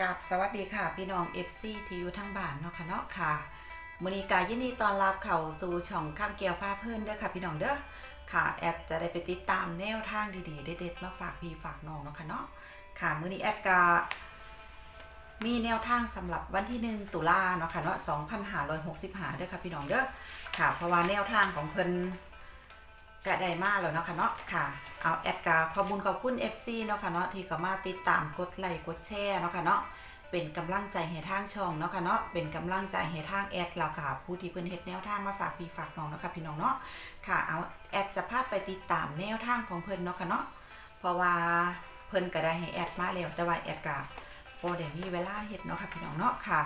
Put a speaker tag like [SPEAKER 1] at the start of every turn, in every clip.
[SPEAKER 1] กับสวัสดีค่ะ พี่น้อง FC ที่อยู่ทั้งบ้านเนาะค่ะเนาะค่ะมื้อนี้กายินดีตอนรับเข้าสู่ช่องข้ามเกียวผ้าเพื่อนเด้อค่ะ พี่น้องเด้อค่ะ แอดจะได้ไปติดตามแนวทางดีๆเด็ดๆมาฝากพี่ฝากน้องเนาะค่ะเนาะค่ะมื้อนี้แอดกามีแนวทางสำหรับวันที่ 1 ตุลาเนาะค่ะเนาะ2565เด้อค่ะพี่น้องเด้อค่ะเพราะว่าแนวทางของเพิ่น ก็ได้มาแล้วเนาะค่ะเนาะค่ะเอาแอดกาขอบุญขอบคุณ FC เนาะค่ะเนาะที่ก็มาติดตามกดไลค์กดแชร์เนาะค่ะเนาะเป็นกำลังใจให้ทางช่องเนาะค่ะเนาะเป็นกำลังใจให้ทางแอดแล้วค่ะผู้ที่เพิ่นเฮ็ดแนวทางมาฝากพี่ฝากน้องเนาะค่ะพี่น้องเนาะค่ะเอาแอดจะพาไปติดตามแนวทางของเพิ่นเนาะค่ะเนาะเพราะว่าเพิ่นก็ได้ให้แอดมาแล้วแต่ว่าแอดก็บ่ได้มีเวลาเฮ็ดเนาะค่ะพี่น้องเนาะค่ะ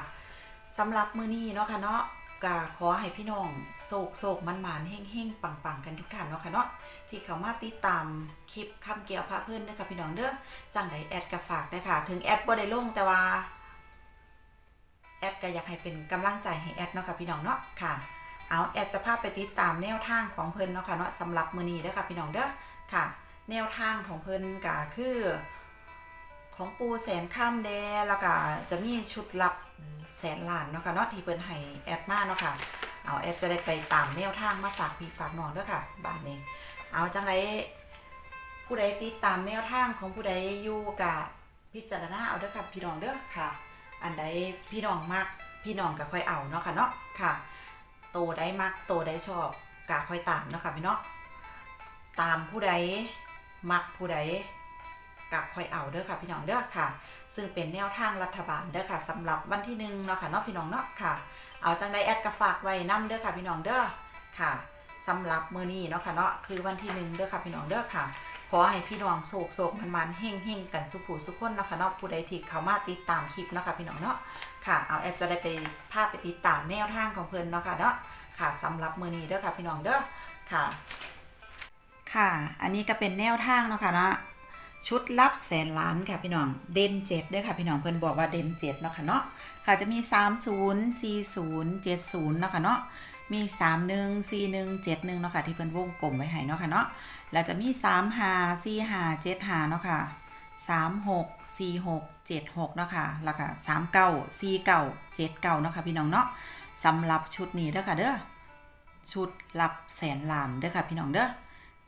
[SPEAKER 1] สำหรับมื้อนี้เนาะค่ะเนาะ ก็ขอให้พี่น้องโศกโศกมันหมานเฮ่งเฮ่งปังปังกันทุกท่านเนาะค่ะเนาะที่เขามาติดตามคลิปคำเกี่ยวพระเพื่อนเด้อค่ะพี่น้องเด้อจังไดแอดก็ฝากเด้อค่ะ ถึงแอดบ่ได้ลงแต่ว่าแอดก็อยากให้เป็นกำลังใจให้แอดเนาะค่ะพี่น้องเนาะค่ะเอาแอดจะพาไปติดตามแนวทางของเพิ่นเนาะค่ะเนาะสำหรับมื้อนี้เด้อค่ะพี่น้องเด้อค่ะ แนวทางของเพิ่นก็คือ ของปูแสนข้ามแดแล้วก็จะมีชุดลับแสนล้านเนาะค่ะเนาะที่เพิ่นให้แอดมาเนาะค่ะเอาแอดจะได้ไปตามแนวทางมาฝากพี่ฝากน้องเด้อค่ะบ้านนี้เอาจังไรผู้ใดติดตามแนวทางของผู้ใดอยู่กับพิจารณาเอาเด้อค่ะพี่น้องเด้อค่ะ อันใดพี่น้องมักพี่น้องก็ค่อยเอาเนาะค่ะเนาะค่ะ โตได้มักโตได้ชอบก็ค่อยตามเนาะค่ะพี่เนาะตามผู้ใดมักผู้ใด ก็คอยเอาเด้อค่ะ พี่น้องเด้อค่ะ ซึ่งเป็นแนวทางรัฐบาลเด้อค่ะสำหรับวันที่หนึ่งเนาะค่ะเนาะพี่น้องเนาะค่ะ เอาจังไดแอดก็ฝากไว้นํเด้อค่ะพี่น้องเด้อค่ะสำหรับมื้อนี้เนาะค่ะเนาะคือวันที่หนึ่งเด้อค่ะพี่น้องเด้อค่ะขอให้พี่น้องโศกโศกมันมันเฮงเฮงกันสุขูสุขคนเนาะค่ะเนาะผู้ใดที่เขามาติดตามคลิปเนาะค่ะพี่น้องเนาะค่ะ เอาแอดจะได้ไปพาไปติดตามแนวทางของเพิ่อนเนาะค่ะเนาะค่ะสำหรับมื้อนี้เด้อค่ะพี่น้องเด้อค่ะ ค่ะ อันนี้ก็เป็นแนวทางเนาะค่ะเนาะ ชุดลับแสนล้านค่ะพี่น้อง เด่นเจ็ดด้วยค่ะพี่น้องเพิ่นบอกว่าเด่นเจ็ดเนาะค่ะเนาะค่ะจะมี 3 0 4 0 7 0เนาะค่ะเนาะมี 3 1 4 1 7 1เนาะค่ะที่เพิ่นวงกลมไว้ให้เนาะค่ะเนาะแล้วจะมี 3 5 4 5 7 5เนาะค่ะ3 6 4 6 7 6เนาะค่ะแล้วก็3 9 4 9 7 9เนาะค่ะพี่น้องเนาะสำหรับชุดนี้เด้อค่ะเด้อชุดรับแสนล้านเด้อค่ะพี่น้องเด้อ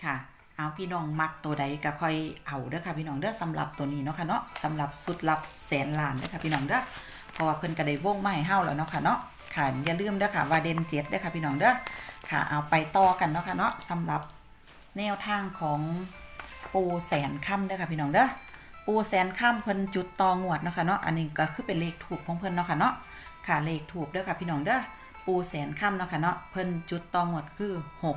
[SPEAKER 1] ค่ะ เอาพี่น้องมักตัวใดก็ค่อยเอาเด้อค่ะพี่น้องเด้อสำหรับตัวนี้เนาะค่ะเนาะสำหรับสุดลับแสนล้านเด้อค่ะพี่น้องเด้อเพราะว่าเพิ่นก็ได้วงมาให้เฮาแล้วเนาะค่ะเนาะค่ะอย่าลืมเด้อค่ะว่าเดนเจ็ดเด้อค่ะพี่น้องเด้อค่ะเอาไปต่อกันเนาะค่ะเนาะสำหรับแนวทางของปูแสนค่ำเด้อค่ะพี่น้องเด้อปูแสนค่ำเพิ่นจุดตองวดเนาะค่ะเนาะอันนี้ก็คือเป็นเลขถูกของเพิ่นเนาะค่ะเนาะค่ะเลขถูกเด้อค่ะพี่น้องเด้อ ปูแสนค่ำเนาะค่ะเนาะเพิ่นจุดตองวดคือ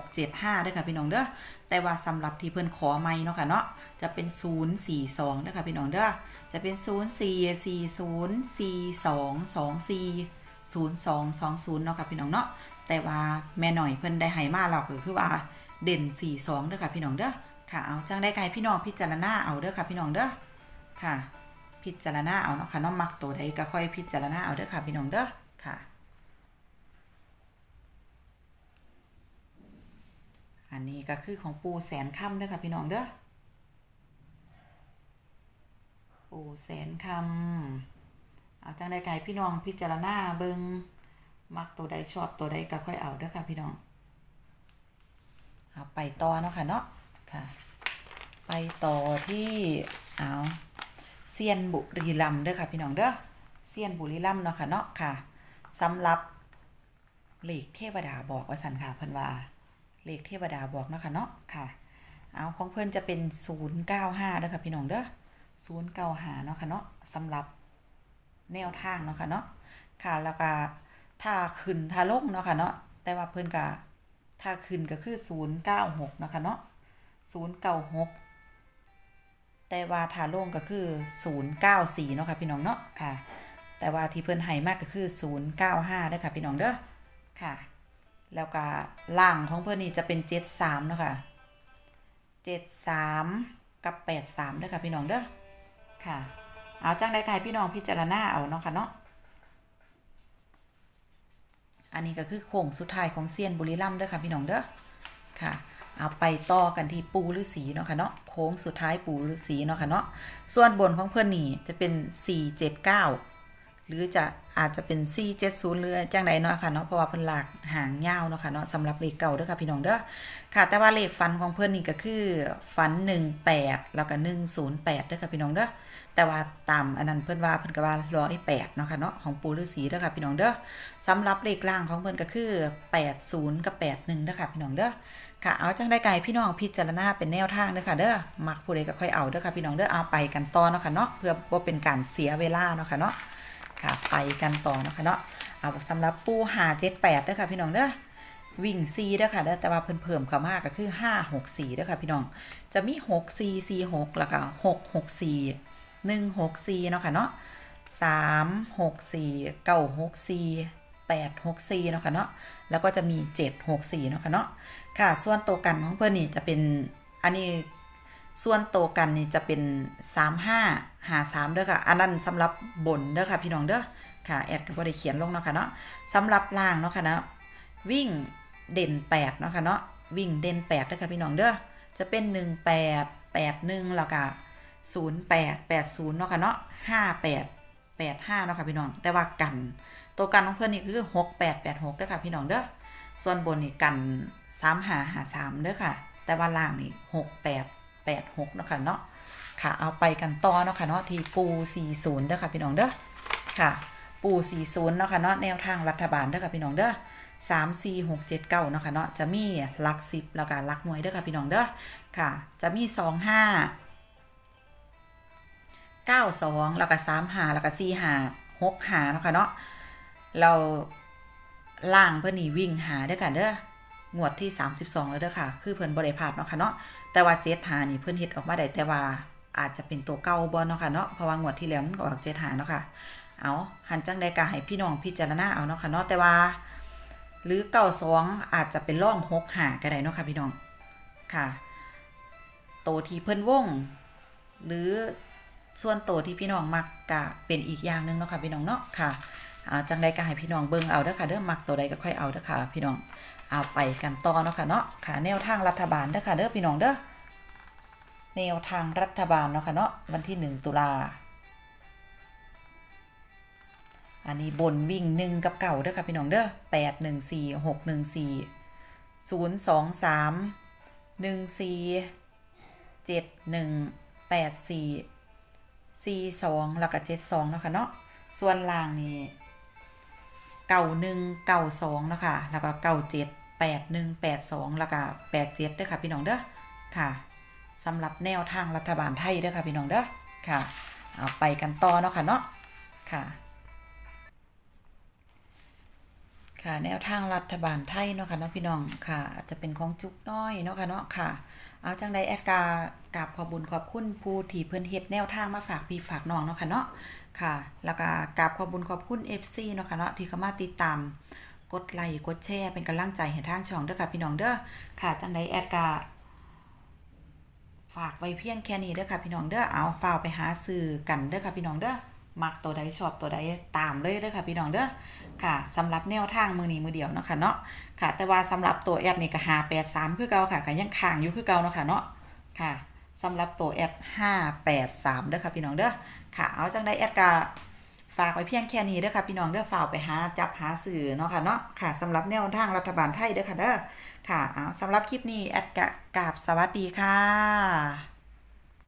[SPEAKER 1] 675เด้อค่ะพี่น้องเด้อแต่ว่าสำหรับที่เพิ่นขอไม่เนาะค่ะเนาะจะเป็น 042เด้อค่ะพี่น้องเด้อจะเป็น 0 4 4 0 4 2 2 4 0 2 2 0เนาะค่ะพี่น้องเนาะแต่ว่าแม่หน่อยเพิ่นได้ให้มาแล้วก็คือว่าเด่น 42เด้อค่ะพี่น้องเด้อค่ะเอาจังได้ไกลพี่น้องพิจารณาเอาเด้อค่ะพี่น้องเด้อค่ะ พิจารณาเอาเนาะค่ะเนาะมักตัวใดก็ค่อยพิจารณาเอาเด้อค่ะพี่น้องเด้อค่ะ อันนี้ก็คือของปูแสนคำเด้อค่ะพี่น้องเด้อ ปูแสนคำเอาจังได้ไก่พี่น้องพิจารณาเบิงมักตัวใดชอบตัวใดก็ค่อยเอาเด้อค่ะพี่น้อง เอาไปต่อเนาะค่ะเนาะ ค่ะ ไปต่อที่เอาเซียนบุรีรัมเด้อค่ะพี่น้องเด้อ เซียนบุรีรัมเนาะค่ะเนาะค่ะสำหรับเลขเทวดาบอกว่าสันค่ะพิ่นว่า เลขเทวดาบอกเนาะค่ะเนาะค่ะ เอาของเพื่อนจะเป็น 095เด้อค่ะพี่น้องเด้อ095เนาะค่ะเนาะสำหรับแนวทางเนาะค่ะเนาะค่ะแล้วก็ถ้าขึ้นถ้าลงเนาะค่ะเนาะแต่ว่าเพื่อนก็ถ้าขึ้นก็คือ 096เนาะค่ะเนาะ096 แต่ว่าถ้าลงก็คือ 094เนาะค่ะพี่น้องเนาะค่ะ แต่ว่าที่เพื่อนให้มากก็คือ 095เด้อค่ะพี่น้องเด้อค่ะ แล้วก็ล่างของเพื่อนนี่จะเป็นเจ็ดสามเนาะค่ะเจ็ดสามกับแปดสามเด้อค่ะพี่น้องเด้อค่ะ เอาจังได้ใครพี่น้องพิจารณาเอาเนาะค่ะเนาะอันนี้ก็คือโค้งสุดท้ายของเซียนบุรีรัมย์เด้อค่ะพี่น้องเด้อค่ะเอาไปต่อกันที่ปูฤาษีเนาะค่ะเนาะโค้งสุดท้ายปูฤาษีเนาะค่ะเนาะส่วนบนของเพื่อนนี่จะเป็น 479 หรือจะอาจจะเป็น470หรือจังใดเนาะค่ะเนาะเพราะว่าเพิ่นหลากหางยาวเนาะค่ะเนาะสำหรับเลขเก่าเด้อค่ะพี่น้องเด้อค่ะ แต่ว่าเลขฟันของเพิ่นนี่ก็คือฟัน18แล้วก็108เด้อค่ะพี่น้องเด้อแต่ว่าตามอันนั้นเพิ่นว่าเพิ่นก็ว่า108เนาะค่ะเนาะของปูฤาษีเด้อค่ะพี่น้องเด้อสำหรับเลขล่างของเพิ่นก็คือ80กับ81เด้อค่ะพี่น้องเด้อค่ะเอาจังได้ไกลพี่น้องพิจารณาเป็นแนวทางเด้อค่ะเด้อมักผู้ใดก็ค่อยเอาเด้อค่ะพี่น้องเด้อเอาไปกันต่อเนาะค่ะเนาะเพื่อบ่เป็นการเสียเวลาเนาะค่ะเนาะ ค่ะ ไปกันต่อเนาะคะเนาะเอาสำหรับปู5 7 8เด้อค่ะพี่น้องเด้อวิ่ง4เด้อค่ะเด้อแต่ว่าเพิ่นเพิ่มเข้ามากก็คือ5 6 4เด้อค่ะพี่น้อง จะมี6 4 4 6แล้วก็6 6 4 1 6 4เนาะค่ะเนาะ3 6 4 9 6 4 8 6 4เนาะค่ะเนาะแล้วก็จะมี7 6 4เนาะค่ะเนาะค่ะ ส่วนตัวกันของเพื่อนนี่จะเป็นอันนี้ ส่วนโตกันนี่จะเป็น 3 5หา3เด้อค่ะ อันนั้นสำหรับบนเด้อค่ะพี่น้องเด้อค่ะแอดก็บ่ได้เขียนลงเนาะค่ะเนาะสำหรับล่างเนาะค่ะเนาะวิ่งเด่น8เนาะค่ะเนาะวิ่งเด่น8เด้อค่ะพี่น้องเด้อจะเป็น 18 81แล้วก็08 80เนาะค่ะเนาะ58 85เนาะค่ะพี่น้อง แต่ว่ากัน ตัวกันของเพื่อนนี่คือ 6886เด้อค่ะพี่น้องเด้อส่วนบนนี่กันสามหาหาสามเด้อค่ะ แต่ว่าล่างนี่ห กแปดหกเนาะค่ะเนาะค่ะเอาไปกันต่อเนาะค่ะเนาะที่ปูสี่ศูนย์เด้อค่ะพี่น้องเด้อค่ะ ปูสี่ศูนย์เนาะค่ะเนาะแนวทางรัฐบาลเด้อค่ะพี่น้องเด้อสามสี่หกเจ็ดเก้าเนาะค่ะเนาะจะมีหลักสิบแล้วก็หลักหน่วยเด้อค่ะพี่น้องเด้อค่ะ จะมีสองห้าเก้าสองแล้วก็สามหาแล้วก็สี่หาหกหาเนาะค่ะเนาะเราล่างเพิ่นนี่วิ่งหาเด้อค่ะเด้องวดที่32แล้วเด้อค่ะ คือเพิ่นบ่ได้พาดเนาะค่ะเนาะ แต่ว่า7หานี่เพิ่นเฮ็ดออกมาได้แต่ว่าอาจจะเป็นตัวเก่าบ่เนาะค่ะเนาะเพราะว่างวดที่แล้วมันก็ออก7หาเนาะค่ะ เอาหันจังใดก็ให้พี่น้องพิจารณาเอาเนาะค่ะเนาะแต่ว่า หรือ92องอาจจะเป็นร่อง6หาก็ได้เนาะค่ะพี่น้องค่ะโตวที่เพิ่นวง หรือส่วนโตวที่พี่น้องมักก็เป็นอีกอย่างหนึงเนาะค่ะพี่น้องเนาะค่ะ จังใดก็ให้พี่น้องเบิ่งเอาเด้อค่ะเด้อมักตัวใดก็ค่อยเอาเด้อค่ะ พี่น้องเอาไปกันต่อเนาะค่ะเนาะค่ะแนวทางรัฐบาลเด้อค่ะเด้อพี่น้องเด้อแนวทางรัฐบาลเนาะค่ะเนาะวันที่ 1 ตุลาอันนี้บนวิ่งหนึ่งกับเก่าเด้อค่ะพี่น้องเด้อแปดหนึ่งสี่หกหนึ่งสี่ศูนย์สองสามหนึ่งสี่เจ็ดหนึ่งแปดสี่สี่สองแล้วก็เจ็ดสองเนาะค่ะเนาะส่วนล่างนี่ เก่าหนึ่งเก่าสองแล้วค่ะแล้วก็เก่าเจ็ดแปดหนึ่งแปดสองแล้วก็แปดเจ็ดด้วยค่ะพี่น้องเด้อค่ะสำหรับแนวทางรัฐบาลไทยเด้อค่ะพี่น้องเด้อค่ะเอาไปกันต่อเนาะค่ะเนาะค่ะ ค่ะแนวทางรัฐบาลไทยเนาะค่ะเนาะพี่น้องค่ะอาจจะเป็นของจุกน้อยเนาะค่ะเนาะค่ะเอาจังใดแอดกากราบขอบุญขอบคุณผู้ที่เพิ่อนเฮ็ดแนวทางมาฝากพี่ฝากน้องเนาะค่ะเนาะ ค่ะ แล้วก็กราบขอบุญขอบคุณ FC เนาะค่ะเนาะที่เข้ามาติดตาม กดไลค์กดแชร์เป็นกำลังใจให้ทางช่องเด้อค่ะพี่น้องเด้อค่ะจังไดแอดกาฝากไว้เพียงแค่นี้เด้อค่ะพี่น้องเด้อเอาฝากไปหาซื้อกันเด้อค่ะพี่น้องเด้อมักตัวใดชอบตัวใดตามเลยเด้อค่ะพี่น้องเด้อค่ะสำหรับแนวทางมือนี้มือเดียวเนาะค่ะเนาะค่ะ แต่ว่าสำหรับตัวแอดนี่ก็หา83คือเก่าค่ะก็ยังค้างอยู่คือเก่าเนาะค่ะเนาะค่ะ สำหรับตัวแอด583เด้อค่ะพี่น้องเด้อค่ะเอาจังได้แอดกาฝากไว้เพียงแค่นี้เด้อค่ะพี่น้องเด้อฝากไปหาจับหาสื่อเนาะค่ะเนาะค่ะสำหรับแนวทางรัฐบาลไทยเด้อค่ะเด้อค่ะเอาสำหรับคลิปนี้แอดกะกราบสวัสดีค่ะ